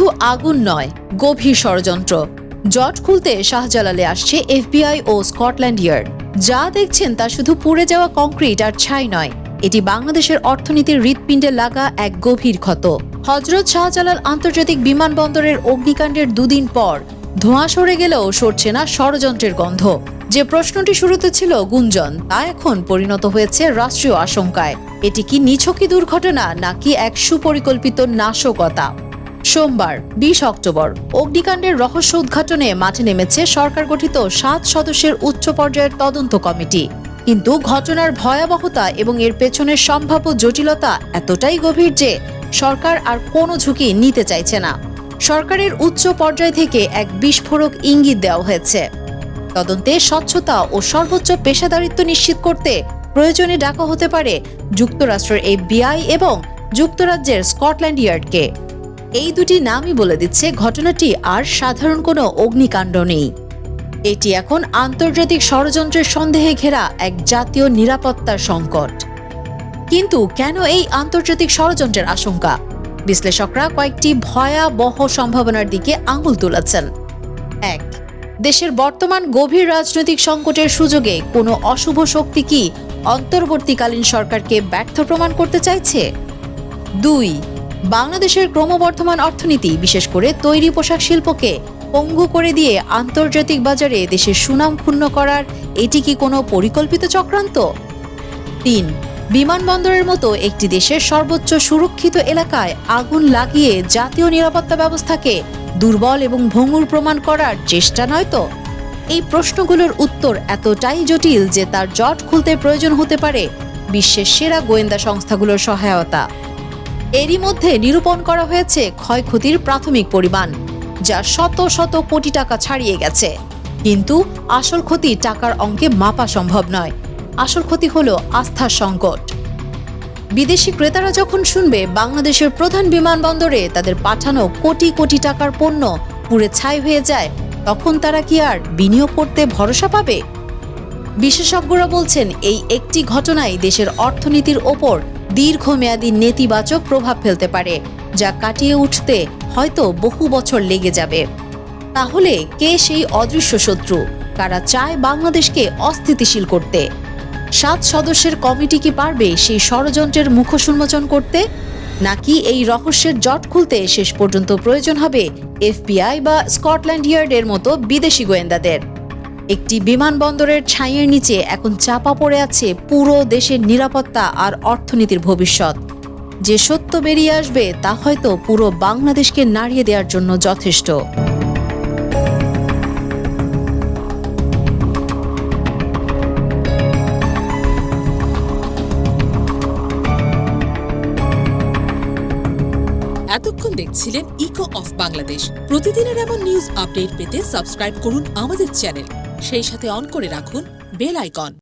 শুধু আগুন নয়, গভীর ষড়যন্ত্র। জট খুলতে শাহজালালে আসছে এফবিআই ও স্কটল্যান্ড ইয়ার্ড যা দেখছেন তা শুধু পুড়ে যাওয়া কংক্রিট আর ছাই নয়, এটি বাংলাদেশের অর্থনীতির হৃৎপিণ্ডে লাগা এক গভীর ক্ষত। হজরত শাহজালাল আন্তর্জাতিক বিমানবন্দরের অগ্নিকাণ্ডের দুদিন পর ধোঁয়া সরে গেলেও সরছে না ষড়যন্ত্রের গন্ধ। যে প্রশ্নটি শুরুতে ছিল গুঞ্জন, তা এখন পরিণত হয়েছে রাষ্ট্রীয় আশঙ্কায়। এটি কি নিছকি দুর্ঘটনা, নাকি এক সুপরিকল্পিত নাশকতা? সোমবার, বিশ অক্টোবর। অগ্নিকাণ্ডের রহস্য উদ্ঘাটনে মাঠে নেমেছে সরকার গঠিত সাত সদস্যের উচ্চ পর্যায়ের তদন্ত কমিটি। কিন্তু ঘটনার ভয়াবহতা এবং এর পেছনের সম্ভাব্য জটিলতা এতটাই গভীর যে সরকার আর কোনো ঝুঁকি নিতে চাইছে না। সরকারের উচ্চ পর্যায় থেকে এক বিস্ফোরক ইঙ্গিত দেওয়া হয়েছে। তদন্তে স্বচ্ছতা ও সর্বোচ্চ পেশাদারিত্ব নিশ্চিত করতে প্রয়োজনে ডাকা হতে পারে যুক্তরাষ্ট্রের এফবিআই এবং যুক্তরাজ্যের স্কটল্যান্ড ইয়ার্ডকে। এই দুটি নামই বলে দিচ্ছে ঘটনাটি আর সাধারণ কোনো অগ্নিকাণ্ড নেই। এটি এখন আন্তর্জাতিক ষড়যন্ত্রের সন্দেহে ঘেরা এক জাতীয় নিরাপত্তার সংকট। কিন্তু কেন এই আন্তর্জাতিক ষড়যন্ত্রের আশঙ্কা? বিশ্লেষকরা কয়েকটি ভয়াবহ সম্ভাবনার দিকে আঙুল তুলেছেন। এক, দেশের বর্তমান গভীর রাজনৈতিক সংকটের সুযোগে কোনো অশুভ শক্তি কি অন্তর্বর্তীকালীন সরকারকে ব্যর্থ প্রমাণ করতে চাইছে? দুই বাংলাদেশের ক্রমবর্ধমান অর্থনীতি, বিশেষ করে তৈরি পোশাক শিল্পকে পঙ্গু করে দিয়ে আন্তর্জাতিক বাজারে দেশের সুনাম ক্ষুণ্ণ করার, এটি কি কোনো পরিকল্পিত চক্রান্ত? তিন, বিমানবন্দরের মতো একটি দেশের সর্বোচ্চ সুরক্ষিত এলাকায় আগুন লাগিয়ে জাতীয় নিরাপত্তা ব্যবস্থাকে দুর্বল এবং ভঙ্গুর প্রমাণ করার চেষ্টা নয় তো? এই প্রশ্নগুলোর উত্তর এতটাই জটিল যে তার জট খুলতে প্রয়োজন হতে পারে বিশ্বের সেরা গোয়েন্দা সংস্থাগুলোর সহায়তা। এরই মধ্যে নিরূপণ করা হয়েছে ক্ষয়ক্ষতির প্রাথমিক পরিমাণ, যা শত শত কোটি টাকা ছাড়িয়ে গেছে। কিন্তু আসল ক্ষতি টাকার অঙ্কে মাপা সম্ভব নয়। আসল ক্ষতি হল আস্থার সংকট। বিদেশি ক্রেতারা যখন শুনবে বাংলাদেশের প্রধান বিমানবন্দরে তাদের পাঠানো কোটি কোটি টাকার পণ্য পুড়ে ছাই হয়ে যায়, তখন তারা কি আর বিনিয়োগ করতে ভরসা পাবে? বিশেষজ্ঞরা বলছেন, এই একটি ঘটনাই দেশের অর্থনীতির ওপর দীর্ঘমেয়াদী নেতিবাচক প্রভাব ফেলতে পারে, যা কাটিয়ে উঠতে হয়তো বহু বছর লেগে যাবে। তাহলে কে সেই অদৃশ্য শত্রু? কারা চায় বাংলাদেশকে অস্থিতিশীল করতে? সাত সদস্যের কমিটি কি পারবে সেই ষড়যন্ত্রের মুখোশ উন্মোচন করতে? নাকি এই রহস্যের জট খুলতে শেষ পর্যন্ত প্রয়োজন হবে এফবিআই বা স্কটল্যান্ড ইয়ার্ডের মতো বিদেশি গোয়েন্দাদের? একটি বিমানবন্দরের ছাইয়ের নিচে এখন চাপা পড়ে আছে পুরো দেশের নিরাপত্তা আর অর্থনীতির ভবিষ্যৎ। যে সত্য বেরিয়ে আসবে তা হয়তো পুরো বাংলাদেশকে নাড়িয়ে দেওয়ার জন্য যথেষ্ট। এতক্ষণ দেখছিলেন ইকো অফ বাংলাদেশ। প্রতিদিনের এমন নিউজ আপডেট পেতে সাবস্ক্রাইব করুন আমাদের চ্যানেল। সেই সাথে অন করে রাখুন বেল আইকন